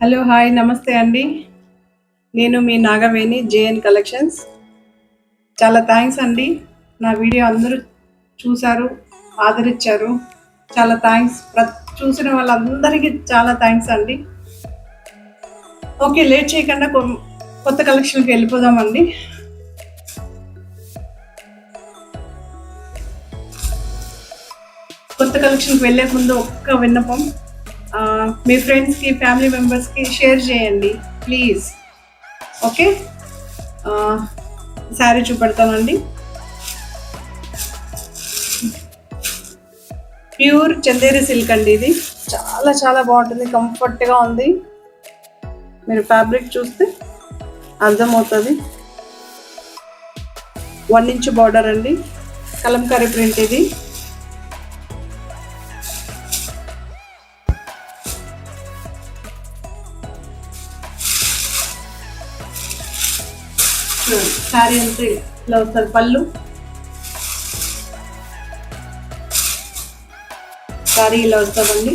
Hello hi నమస్తే అండి. నేను మీ నాగవేణి జేఎన్ కలెక్షన్స్ చాలా థ్యాంక్స్ అండి. నా వీడియో అందరూ చూశారు ఆదరించారు. చాలా థ్యాంక్స్ చూసిన వాళ్ళందరికీ చాలా థ్యాంక్స్ అండి. ఓకే లేట్ చేయకుండా కొత్త కలెక్షన్కి వెళ్ళిపోదామండి కొత్త కలెక్షన్కి వెళ్ళే ముందు ఒక్క విన్నపం. మీ ఫ్రెండ్స్కి ఫ్యామిలీ మెంబర్స్కి షేర్ చేయండి ప్లీజ్ ఓకే శారీ చూపెడతానండి. ప్యూర్ చందేరి సిల్క్ అండి ఇది. చాలా చాలా బాగుంటుంది కంఫర్ట్గా ఉంది. మీరు ఫ్యాబ్రిక్ చూస్తే అర్థమవుతుంది. వన్ ఇంచ్ బార్డర్ అండి. కలంకారీ ప్రింట్ ఇది. శారీ అంతా ఇలా వస్తుంది పళ్ళు. శారీ ఇలా వస్తుందండి.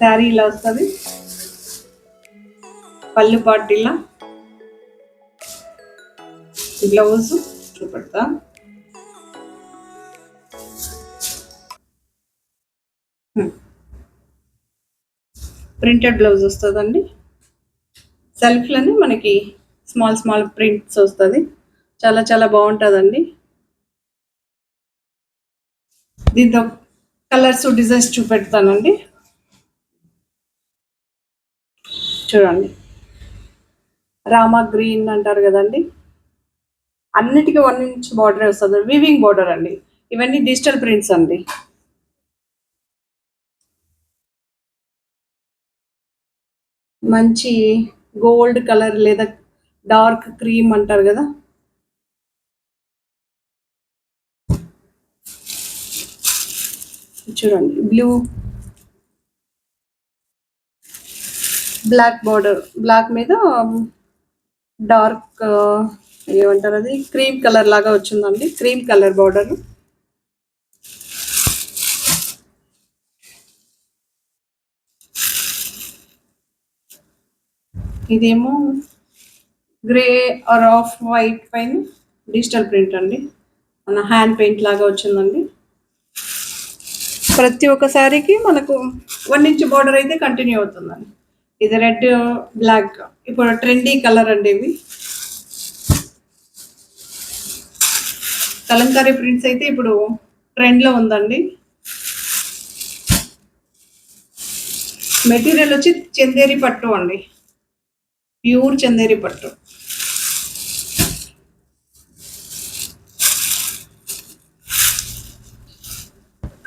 శారీ ఇలా వస్తుంది. పళ్ళు పాటు ఇలా. బ్లౌజ్ చూపెడతా. ప్రింటెడ్ బ్లౌజ్ వస్తుందండి. సెల్ఫ్లోనే మనకి స్మాల్ స్మాల్ ప్రింట్స్ వస్తుంది. చాలా చాలా బాగుంటుందండి. దీంతో కలర్స్ డిజైన్స్ చూపెడతానండి. చూడండి. రామా గ్రీన్ అంటారు కదండి. అన్నిటికీ వన్ ఇంచ్ బార్డర్ వస్తుంది. వివింగ్ బార్డర్ అండి. ఇవన్నీ డిజిటల్ ప్రింట్స్ అండి. మంచి గోల్డ్ కలర్ లేదా డార్క్ క్రీమ్ అంటారు కదా. చూడండి బ్లూ. బ్లాక్ బార్డర్ బ్లాక్ మీద డార్క్ ఏమంటారు అది? క్రీమ్ కలర్ లాగా వచ్చిందండి క్రీమ్ కలర్ బార్డర్. ఇదేమో గ్రే ఆర్ ఆఫ్ వైట్ పైన డిజిటల్ ప్రింట్ అండి. మన హ్యాండ్ పెయింట్ లాగా వచ్చిందండి. ప్రతి ఒక్కసారికి మనకు వన్ ఇంచ్ బార్డర్ అయితే కంటిన్యూ అవుతుందండి. ఇది రెడ్ బ్లాక్ ఇప్పుడు ట్రెండీ కలర్ అండి ఇవి కలంకారీ ప్రింట్స్ అయితే ఇప్పుడు ట్రెండ్లో ఉందండి. మెటీరియల్ వచ్చి చందేరి పట్టు అండి. ప్యూర్ చందేరి పట్టు.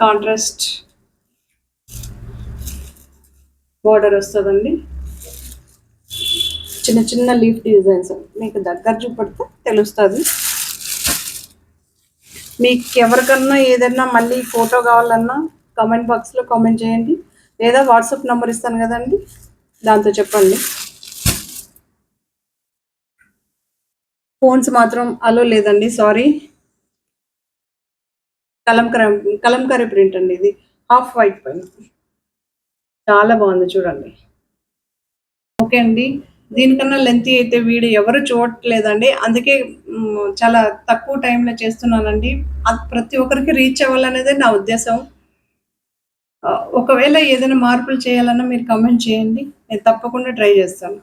కాంట్రాస్ట్ బార్డర్ వస్తుందండి. చిన్న చిన్న లీఫ్ డిజైన్స్ మీకు దగ్గర చూపెడితే తెలుస్తుంది. మీకు ఎవరికన్నా ఏదన్నా మళ్ళీ ఫోటో కావాలన్నా కామెంట్ బాక్స్లో కామెంట్ చేయండి. లేదా వాట్సాప్ నెంబర్ ఇస్తాను కదండి. దాంతో చెప్పండి. ఫోన్స్ మాత్రం అలో లేదండి సారీ. కలంకరీ కలంకరీ ప్రింట్ అండి ఇది. హాఫ్ వైట్ పైన. చాలా బాగుంది చూడండి. ఓకే అండి. దీనికన్నా లెంత్ అయితే వీడియో ఎవరు చూడట్లేదండి. అందుకే చాలా తక్కువ టైంలో చేస్తున్నానండి. ప్రతి ఒక్కరికి రీచ్ అవ్వాలనేదే నా ఉద్దేశం. ఒకవేళ ఏదైనా మార్పులు చేయాలన్నా మీరు కమెంట్ చేయండి. నేను తప్పకుండా ట్రై చేస్తాను.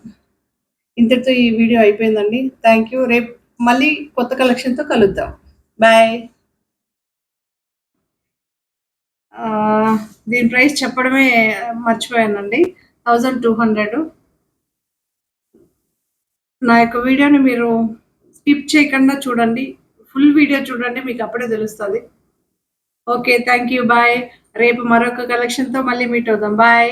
ఇంతటితో ఈ వీడియో అయిపోయిందండి. థ్యాంక్ యూ రేపు మళ్ళీ కొత్త కలెక్షన్తో కలుద్దాం. బాయ్ దీని ప్రైస్ చెప్పడమే మర్చిపోయానండి. థౌజండ్ టూ హండ్రెడ్ నా యొక్క వీడియోని మీరు స్కిప్ చేయకుండా చూడండి. ఫుల్ వీడియో చూడండి మీకు అప్పుడే తెలుస్తుంది. ఓకే థ్యాంక్ యూ బాయ్ రేపు మరొక కలెక్షన్తో మళ్ళీ మీట్ అవుదాం. బాయ్